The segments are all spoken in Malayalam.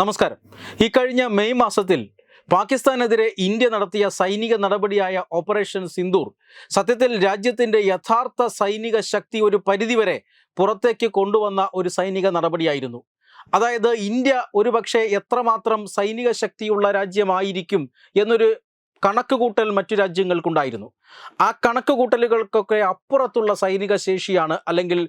നമസ്കാരം. ഇക്കഴിഞ്ഞ കഴിഞ്ഞ മെയ് മാസത്തിൽ പാകിസ്ഥാനെതിരെ ഇന്ത്യ നടത്തിയ സൈനിക നടപടിയായ ഓപ്പറേഷൻ സിന്ദൂർ സത്യത്തിൽ രാജ്യത്തിന്റെ യഥാർത്ഥ സൈനിക ശക്തി ഒരു പരിധിവരെ പുറത്തേക്ക് കൊണ്ടുവന്ന ഒരു സൈനിക നടപടിയായിരുന്നു. അതായത് ഇന്ത്യ ഒരുപക്ഷെ എത്രമാത്രം സൈനിക ശക്തിയുള്ള രാജ്യമായിരിക്കും എന്നൊരു കണക്കുകൂട്ടൽ മറ്റു രാജ്യങ്ങൾക്കുണ്ടായിരുന്നു. ആ കണക്ക് കൂട്ടലുകൾക്കൊക്കെ അപ്പുറത്തുള്ള സൈനിക ശേഷിയാണ് അല്ലെങ്കിൽ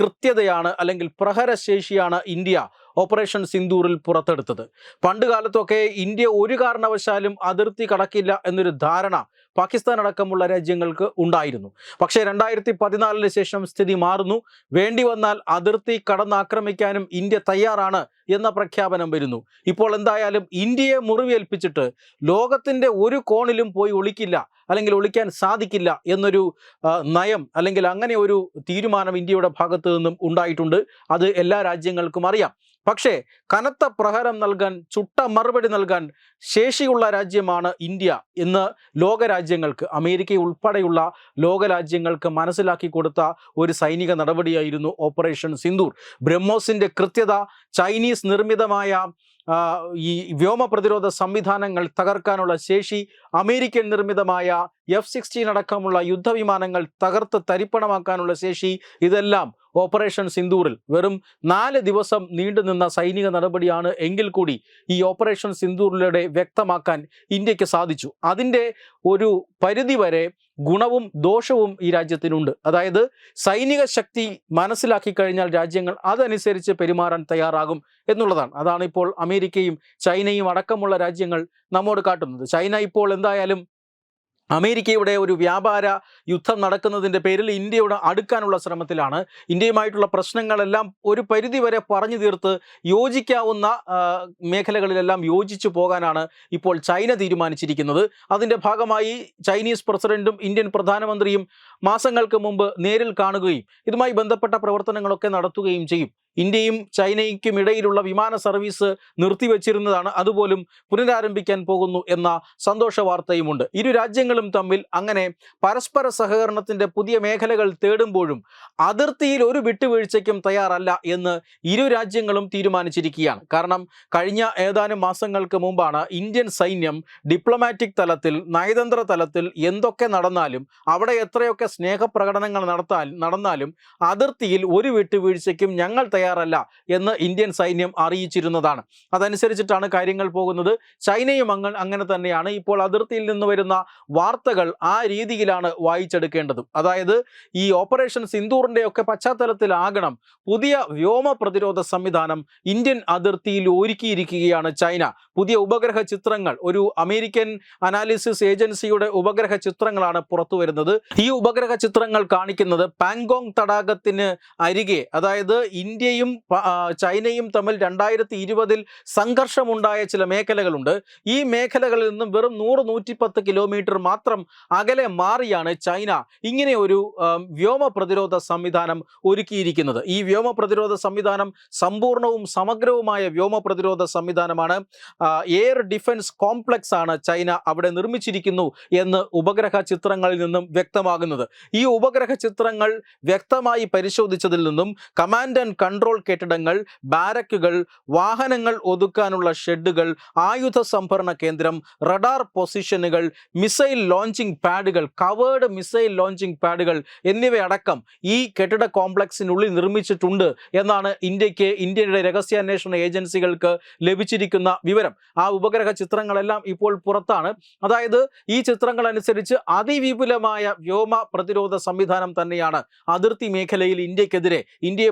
കൃത്യതയാണ് അല്ലെങ്കിൽ പ്രഹരശേഷിയാണ് ഇന്ത്യ ഓപ്പറേഷൻ സിന്ദൂറിൽ പുറത്തെടുത്തത്. പണ്ട് കാലത്തൊക്കെ ഇന്ത്യ ഒരു കാരണവശാലും അതിർത്തി കടക്കില്ല എന്നൊരു ധാരണ പാകിസ്ഥാൻ അടക്കമുള്ള രാജ്യങ്ങൾക്ക് ഉണ്ടായിരുന്നു. പക്ഷേ രണ്ടായിരത്തി പതിനാലിന് ശേഷം സ്ഥിതി മാറുന്നു. വേണ്ടി വന്നാൽ അതിർത്തി കടന്നാക്രമിക്കാനും ഇന്ത്യ തയ്യാറാണ് എന്ന പ്രഖ്യാപനം വരുന്നു. ഇപ്പോൾ എന്തായാലും ഇന്ത്യയെ മുറിവേൽപ്പിച്ചിട്ട് ലോകത്തിന്റെ ഒരു കോണിലും പോയി ഒളിക്കില്ല അല്ലെങ്കിൽ ഒളിക്കാൻ സാധിക്കില്ല എന്നൊരു നയം അല്ലെങ്കിൽ അങ്ങനെ ഒരു തീരുമാനം ഇന്ത്യയുടെ ഭാഗത്തു നിന്നും ഉണ്ടായിട്ടുണ്ട്. അത് എല്ലാ രാജ്യങ്ങൾക്കും അറിയാം. പക്ഷേ കനത്ത പ്രഹരം നൽകാൻ ചുട്ട മറുപടി നൽകാൻ ശേഷിയുള്ള രാജ്യമാണ് ഇന്ത്യ എന്ന് ലോകരാജ്യങ്ങൾക്ക് അമേരിക്ക ഉൾപ്പെടെയുള്ള ലോകരാജ്യങ്ങൾക്ക് മനസ്സിലാക്കി കൊടുത്ത ഒരു സൈനിക നടപടിയായിരുന്നു ഓപ്പറേഷൻ സിന്ദൂർ. ബ്രഹ്മോസിന്റെ കൃത്യത ചൈനീസ് നിർമ്മിതമായ ഈ വ്യോമ പ്രതിരോധ സംവിധാനങ്ങൾ തകർക്കാനുള്ള ശേഷി അമേരിക്കൻ നിർമ്മിതമായ എഫ് സിക്സ്റ്റീൻ അടക്കമുള്ള യുദ്ധവിമാനങ്ങൾ തകർത്ത് തരിപ്പണമാക്കാനുള്ള ശേഷി ഇതെല്ലാം ഓപ്പറേഷൻ സിന്ദൂറിൽ വെറും നാല് ദിവസം നീണ്ടുനിന്ന സൈനിക നടപടിയാണ് എങ്കിൽ കൂടി ഈ ഓപ്പറേഷൻ സിന്ദൂറിലൂടെ വ്യക്തമാക്കാൻ ഇന്ത്യയ്ക്ക് സാധിച്ചു. അതിന്റെ ഒരു പരിധി വരെ ഗുണവും ദോഷവും ഈ രാജ്യത്തിനുണ്ട്. അതായത് സൈനിക ശക്തി മനസ്സിലാക്കി കഴിഞ്ഞാൽ രാജ്യങ്ങൾ അതനുസരിച്ച് പെരുമാറാൻ തയ്യാറാകും എന്നുള്ളതാണ്. അതാണ് ഇപ്പോൾ അമേരിക്കയും ചൈനയും അടക്കമുള്ള രാജ്യങ്ങൾ നമ്മോട് കാട്ടുന്നത്. ചൈന ഇപ്പോൾ എന്തായാലും അമേരിക്കയുടെ ഒരു വ്യാപാര യുദ്ധം നടക്കുന്നതിന്റെ പേരിൽ ഇന്ത്യയോട് അടുക്കാനുള്ള ശ്രമത്തിലാണ്. ഇന്ത്യയുമായിട്ടുള്ള പ്രശ്നങ്ങളെല്ലാം ഒരു പരിധിവരെ പറഞ്ഞു തീർത്ത് യോജിക്കാവുന്ന മേഖലകളിലെല്ലാം യോജിച്ചു പോകാനാണ് ഇപ്പോൾ ചൈന തീരുമാനിച്ചിരിക്കുന്നത്. അതിന്റെ ഭാഗമായി ചൈനീസ് പ്രസിഡന്റും ഇന്ത്യൻ പ്രധാനമന്ത്രിയും മാസങ്ങൾക്ക് മുമ്പ് നേരിൽ കാണുകയും ഇതുമായി ബന്ധപ്പെട്ട പ്രവർത്തനങ്ങളൊക്കെ നടത്തുകയും ചെയ്യും. ഇന്ത്യയും ചൈനയ്ക്കും ഇടയിലുള്ള വിമാന സർവീസ് നിർത്തിവെച്ചിരുന്നതാണ്. അതുപോലും പുനരാരംഭിക്കാൻ പോകുന്നു എന്ന സന്തോഷ വാർത്തയുമുണ്ട് ഇരു രാജ്യങ്ങളും തമ്മിൽ അങ്ങനെ പരസ്പര സഹകരണത്തിന്റെ പുതിയ മേഖലകൾ തേടുമ്പോഴും അതിർത്തിയിൽ ഒരു വിട്ടുവീഴ്ചയ്ക്കും തയ്യാറല്ല എന്ന് ഇരു രാജ്യങ്ങളും തീരുമാനിച്ചിരിക്കുകയാണ്. കാരണം കഴിഞ്ഞ ഏതാനും മാസങ്ങൾക്ക് മുമ്പാണ് ഇന്ത്യൻ സൈന്യം ഡിപ്ലോമാറ്റിക് തലത്തിൽ നയതന്ത്ര തലത്തിൽ എന്തൊക്കെ നടന്നാലും അവിടെ എത്രയൊക്കെ സ്നേഹപ്രകടനങ്ങൾ നടത്താൻ നടന്നാലും അതിർത്തിയിൽ ഒരു വിട്ടുവീഴ്ചയ്ക്കും ഞങ്ങൾ തയ്യാറല്ല എന്ന് ഇന്ത്യൻ സൈന്യം അറിയിച്ചിരുന്നതാണ്. അതനുസരിച്ചിട്ടാണ് കാര്യങ്ങൾ പോകുന്നത്. ചൈനയും അങ്ങ അങ്ങനെ തന്നെയാണ്. ഇപ്പോൾ അതിർത്തിയിൽ നിന്ന് വരുന്ന വാർത്തകൾ ആ രീതിയിലാണ് വായിച്ചെടുക്കേണ്ടത്. അതായത് ഈ ഓപ്പറേഷൻ സിന്ദൂറിന്റെ ഒക്കെ പശ്ചാത്തലത്തിലാകണം. പുതിയ വ്യോമ പ്രതിരോധ സംവിധാനം ഇന്ത്യൻ അതിർത്തിയിൽ ഒരുക്കിയിരിക്കുകയാണ് ചൈന. പുതിയ ഉപഗ്രഹ ചിത്രങ്ങൾ ഒരു അമേരിക്കൻ അനാലിസിസ് ഏജൻസിയുടെ ഉപഗ്രഹ ചിത്രങ്ങളാണ് പുറത്തു വരുന്നത്. ഈ ഉപഗ്രഹ ചിത്രങ്ങൾ കാണിക്കുന്നത് പാങ്കോങ് തടാകത്തിന് അരികെ അതായത് ഇന്ത്യയും ചൈനയും തമ്മിൽ രണ്ടായിരത്തി ഇരുപതിൽ സംഘർഷമുണ്ടായ ചില മേഖലകളുണ്ട്. ഈ മേഖലകളിൽ നിന്നും വെറും നൂറ് നൂറ്റിപ്പത്ത് കിലോമീറ്റർ മാത്രം അകലെ മാറിയാണ് ചൈന. ഇങ്ങനെ ഒരു വ്യോമ പ്രതിരോധ സംവിധാനം ഒരുക്കിയിരിക്കുന്നത്. ഈ വ്യോമ പ്രതിരോധ സംവിധാനം സമ്പൂർണവും സമഗ്രവുമായ വ്യോമ പ്രതിരോധ സംവിധാനമാണ്. എയർ ഡിഫൻസ് കോംപ്ലക്സ് ആണ് ചൈന അവിടെ നിർമ്മിച്ചിരിക്കുന്നു എന്ന് ഉപഗ്രഹ ചിത്രങ്ങളിൽ നിന്നും വ്യക്തമാകുന്നത്. ഈ ഉപഗ്രഹ ചിത്രങ്ങൾ വ്യക്തമായി പരിശോധിച്ചതിൽ നിന്നും കമാൻഡ് ആൻഡ് കെട്ടിടങ്ങൾ ബാരക്കുകൾ വാഹനങ്ങൾ ഒതുക്കാനുള്ള ഷെഡുകൾ ആയുധ സംഭരണ കേന്ദ്രം റഡാർ പൊസിഷനുകൾ മിസൈൽ ലോഞ്ചിങ് പാഡുകൾ കവേർഡ് മിസൈൽ ലോഞ്ചിങ് പാഡുകൾ എന്നിവയടക്കം ഈ കെട്ടിട കോംപ്ലക്സിനുള്ളിൽ നിർമ്മിച്ചിട്ടുണ്ട് എന്നാണ് ഇന്ത്യയ്ക്ക് ഇന്ത്യയുടെ രഹസ്യാന്വേഷണ ഏജൻസികൾക്ക് ലഭിച്ചിരിക്കുന്ന വിവരം. ആ ഉപഗ്രഹ ചിത്രങ്ങളെല്ലാം ഇപ്പോൾ പുറത്താണ്. അതായത് ഈ ചിത്രങ്ങൾ അനുസരിച്ച് അതിവിപുലമായ വ്യോമ പ്രതിരോധ സംവിധാനം തന്നെയാണ് അതിർത്തി മേഖലയിൽ ഇന്ത്യക്കെതിരെ ഇന്ത്യയെ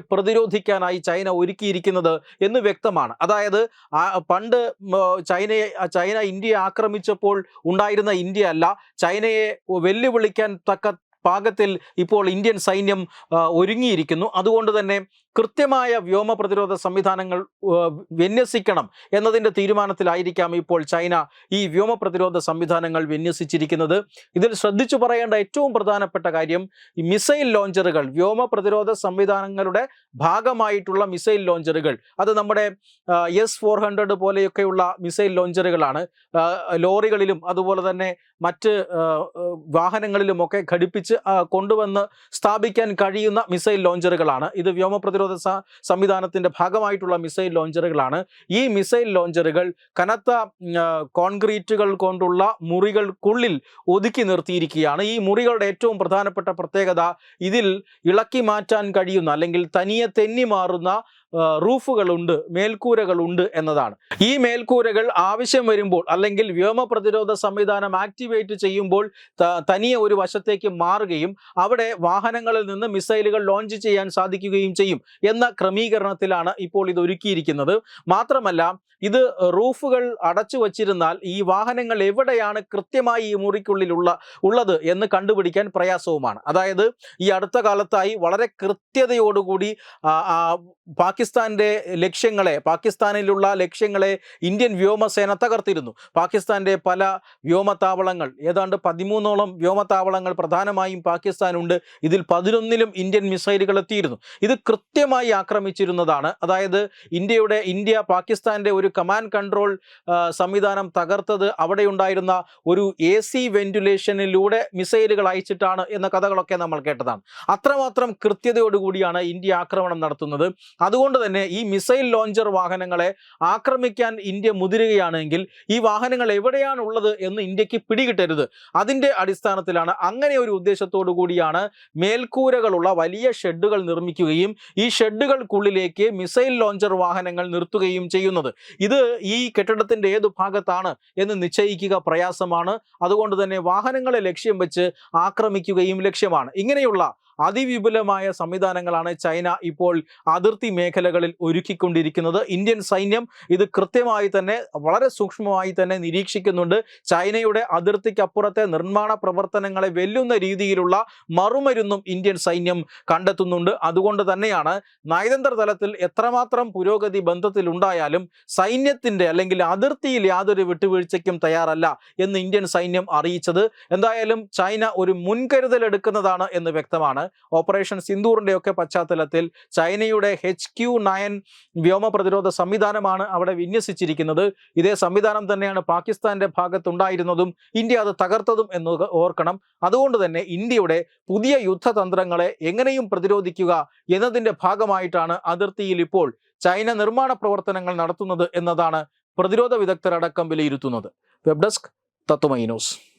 പ്രതിരോധിക്കാനായി ചൈന ഒരുക്കിയിരിക്കുന്നത് എന്ന് വ്യക്തമാണ്. അതായത് പണ്ട് ചൈനയെ ചൈന ഇന്ത്യയെ ആക്രമിച്ചപ്പോൾ ഉണ്ടായിരുന്ന ഇന്ത്യ അല്ല ചൈനയെ വെല്ലുവിളിക്കാൻ തക്ക പാകത്തിൽ ഇപ്പോൾ ഇന്ത്യൻ സൈന്യം ഒരുങ്ങിയിരിക്കുന്നു. അതുകൊണ്ട് തന്നെ കൃത്യമായ വ്യോമ പ്രതിരോധ സംവിധാനങ്ങൾ വിന്യസിക്കണം എന്നതിന്റെ തീരുമാനത്തിലായിരിക്കാം ഇപ്പോൾ ചൈന ഈ വ്യോമ പ്രതിരോധ സംവിധാനങ്ങൾ വിന്യസിച്ചിരിക്കുന്നത്. ഇതിൽ ശ്രദ്ധിച്ചു പറയേണ്ട ഏറ്റവും പ്രധാനപ്പെട്ട കാര്യം മിസൈൽ ലോഞ്ചറുകൾ വ്യോമ പ്രതിരോധ സംവിധാനങ്ങളുടെ ഭാഗമായിട്ടുള്ള മിസൈൽ ലോഞ്ചറുകൾ. അത് നമ്മുടെ എസ് ഫോർ ഹൺഡ്രഡ് പോലെയൊക്കെയുള്ള മിസൈൽ ലോഞ്ചറുകളാണ്. ലോറികളിലും അതുപോലെ തന്നെ മറ്റ് വാഹനങ്ങളിലുമൊക്കെ ഘടിപ്പിച്ച് കൊണ്ടുവന്ന് സ്ഥാപിക്കാൻ കഴിയുന്ന മിസൈൽ ലോഞ്ചറുകളാണ്. ഇത് വ്യോമ പ്രതിരോധ പ്രതിരോധ സംവിധാനത്തിന്റെ ഭാഗമായിട്ടുള്ള മിസൈൽ ലോഞ്ചറുകളാണ്. ഈ മിസൈൽ ലോഞ്ചറുകൾ കനത്ത കോൺക്രീറ്റുകൾ കൊണ്ടുള്ള മുറികൾക്കുള്ളിൽ ഒതുക്കി നിർത്തിയിരിക്കുകയാണ്. ഈ മുറികളുടെ ഏറ്റവും പ്രധാനപ്പെട്ട പ്രത്യേകത ഇതിൽ ഇളക്കി മാറ്റാൻ കഴിയുന്ന അല്ലെങ്കിൽ തനിയെ തെന്നി മാറുന്ന റൂഫുകളുണ്ട് മേൽക്കൂരകളുണ്ട് എന്നതാണ്. ഈ മേൽക്കൂരകൾ ആവശ്യം വരുമ്പോൾ അല്ലെങ്കിൽ വ്യോമ പ്രതിരോധ സംവിധാനം ആക്ടിവേറ്റ് ചെയ്യുമ്പോൾ തനിയെ ഒരു വശത്തേക്ക് മാറുകയും അവിടെ വാഹനങ്ങളിൽ നിന്ന് മിസൈലുകൾ ലോഞ്ച് ചെയ്യാൻ സാധിക്കുകയും ചെയ്യും എന്ന ക്രമീകരണത്തിലാണ് ഇപ്പോൾ ഇത് ഒരുക്കിയിരിക്കുന്നത്. മാത്രമല്ല ഇത് റൂഫുകൾ അടച്ചു വച്ചിരുന്നാൽ ഈ വാഹനങ്ങൾ എവിടെയാണ് കൃത്യമായി ഈ മുറിക്കുള്ളിലുള്ള ഉള്ളത് എന്ന് കണ്ടുപിടിക്കാൻ പ്രയാസവുമാണ്. അതായത് ഈ അടുത്ത കാലത്തായി വളരെ കൃത്യതയോടുകൂടി ആ, ആ, പാകിസ്ഥാന്റെ ലക്ഷ്യങ്ങളെ പാകിസ്ഥാനിലുള്ള ലക്ഷ്യങ്ങളെ ഇന്ത്യൻ വ്യോമസേന തകർത്തിരുന്നു. പാകിസ്ഥാന്റെ പല വ്യോമത്താവളങ്ങൾ ഏതാണ്ട് പതിമൂന്നോളം വ്യോമത്താവളങ്ങൾ പ്രധാനമായും പാകിസ്ഥാനുണ്ട്. ഇതിൽ പതിനൊന്നിലും ഇന്ത്യൻ മിസൈലുകൾ എത്തിയിരുന്നു. ഇത് കൃത്യമായി ആക്രമിച്ചിരുന്നതാണ്. അതായത് ഇന്ത്യയുടെ ഇന്ത്യ പാകിസ്ഥാന്റെ ഒരു കമാൻഡ് കൺട്രോൾ സംവിധാനം തകർത്തത് അവിടെ ഉണ്ടായിരുന്ന ഒരു എ സി വെന്റിലേഷനിലൂടെ മിസൈലുകൾ അയച്ചിട്ടാണ് എന്ന കഥകളൊക്കെ നമ്മൾ കേട്ടതാണ്. അത്രമാത്രം കൃത്യതയോടുകൂടിയാണ് ഇന്ത്യ ആക്രമണം നടത്തുന്നത്. അതുകൊണ്ട് തന്നെ ഈ മിസൈൽ ലോഞ്ചർ വാഹനങ്ങളെ ആക്രമിക്കാൻ ഇന്ത്യ മുതിരുകയാണെങ്കിൽ ഈ വാഹനങ്ങൾ എവിടെയാണ് ഉള്ളത് എന്ന് ഇന്ത്യയ്ക്ക് പിടികിട്ടരുത്. അതിന്റെ അടിസ്ഥാനത്തിലാണ് അങ്ങനെ ഒരു ഉദ്ദേശത്തോടു കൂടിയാണ് മേൽക്കൂരകളുള്ള വലിയ ഷെഡുകൾ നിർമ്മിക്കുകയും ഈ ഷെഡുകൾക്കുള്ളിലേക്ക് മിസൈൽ ലോഞ്ചർ വാഹനങ്ങൾ നിർത്തുകയും ചെയ്യുന്നത്. ഇത് ഈ കെട്ടിടത്തിന്റെ ഏത് ഭാഗത്താണ് എന്ന് നിശ്ചയിക്കുക പ്രയാസമാണ്. അതുകൊണ്ട് തന്നെ വാഹനങ്ങളെ ലക്ഷ്യം വെച്ച് ആക്രമിക്കുകയും ലക്ഷ്യമാണ്. ഇങ്ങനെയുള്ള അതിവിപുലമായ സംവിധാനങ്ങളാണ് ചൈന ഇപ്പോൾ അതിർത്തി മേഖലകളിൽ ഒരുക്കിക്കൊണ്ടിരിക്കുന്നത്. ഇന്ത്യൻ സൈന്യം ഇത് കൃത്യമായി തന്നെ വളരെ സൂക്ഷ്മമായി തന്നെ നിരീക്ഷിക്കുന്നുണ്ട്. ചൈനയുടെ അതിർത്തിക്കപ്പുറത്തെ നിർമ്മാണ പ്രവർത്തനങ്ങളെ വെല്ലുന്ന രീതിയിലുള്ള മറുമരുന്നും ഇന്ത്യൻ സൈന്യം കണ്ടെത്തുന്നുണ്ട്. അതുകൊണ്ട് തന്നെയാണ് നയതന്ത്ര തലത്തിൽ എത്രമാത്രം പുരോഗതി ബന്ധത്തിൽ ഉണ്ടായാലും സൈന്യത്തിന്റെ അല്ലെങ്കിൽ അതിർത്തിയിൽ യാതൊരു വിട്ടുവീഴ്ചയ്ക്കും തയ്യാറല്ല എന്ന് ഇന്ത്യൻ സൈന്യം അറിയിച്ചത്. എന്തായാലും ചൈന ഒരു മുൻകരുതൽ എടുക്കുന്നതാണ് എന്ന് വ്യക്തമാണ്. ഓപ്പറേഷൻ സിന്ദൂറിന്റെയൊക്കെ പശ്ചാത്തലത്തിൽ ചൈനയുടെ എച്ച് ക്യു നയൻ വ്യോമ പ്രതിരോധ സംവിധാനമാണ് അവിടെ വിന്യസിച്ചിരിക്കുന്നത്. ഇതേ സംവിധാനം തന്നെയാണ് പാകിസ്ഥാന്റെ ഭാഗത്തുണ്ടായിരുന്നതും ഇന്ത്യ അത് തകർത്തതും എന്ന് ഓർക്കണം. അതുകൊണ്ട് തന്നെ ഇന്ത്യയുടെ പുതിയ യുദ്ധതന്ത്രങ്ങളെ എങ്ങനെയും പ്രതിരോധിക്കുക എന്നതിന്റെ ഭാഗമായിട്ടാണ് അതിർത്തിയിൽ ഇപ്പോൾ ചൈന നിർമ്മാണ പ്രവർത്തനങ്ങൾ നടത്തുന്നത് എന്നതാണ് പ്രതിരോധ വിദഗ്ധരടക്കം വിലയിരുത്തുന്നത്. Web desk Tatwamayi news.